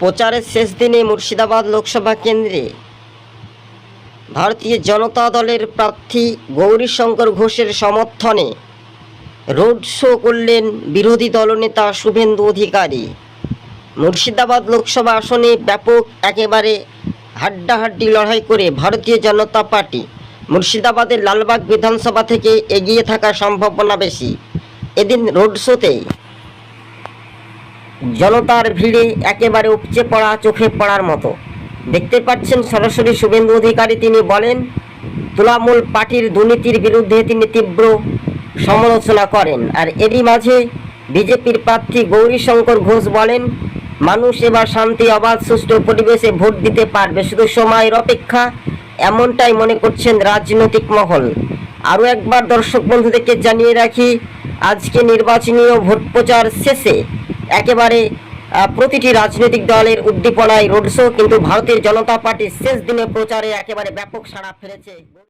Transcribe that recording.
প্রচারের শেষ দিনে মুর্শিদাবাদ লোকসভা কেন্দ্রে ভারতীয় জনতা দলের প্রার্থী গৌরীশঙ্কর ঘোষের সমর্থনে রোড শো করলেন বিরোধী দলনেতা শুভেন্দু অধিকারী। মুর্শিদাবাদ লোকসভা আসনে ব্যাপক একেবারে হাড্ডাহাড্ডি লড়াই করে ভারতীয় জনতা পার্টি মুর্শিদাবাদের লালবাগ বিধানসভা থেকে এগিয়ে থাকার সম্ভাবনা বেশি। এদিন রোড শোতেই জনতার ভিড়ে একেবারে উপচে পড়া, চোখে পড়ার মতো। দেখতে পাচ্ছেন সরাসরি শুভেন্দু অধিকারী, তিনি বলেন তৃণমূল পার্টির দুর্নীতির বিরুদ্ধে তিনি তীব্র সমালোচনা করেন। আর এরই মাঝে বিজেপির প্রার্থী গৌরীশঙ্কর ঘোষ বলেন, মানুষ এবার শান্তি, অবাধ, সুষ্ঠু পরিবেশে ভোট দিতে পারবে। শুধু সময়ের অপেক্ষা, এমনটাই মনে করছেন রাজনৈতিক মহল। আরও একবার দর্শক বন্ধুদেরকে জানিয়ে রাখি, আজকে নির্বাচনীয় ভোট প্রচার শেষে একেবারে প্রতিটি রাজনৈতিক দলের উদ্দীপনায় রোড শো, কিন্তু ভারতের জনতা পার্টি শেষ দিনে প্রচারে একেবারে ব্যাপক সাড়া ফেলেছে।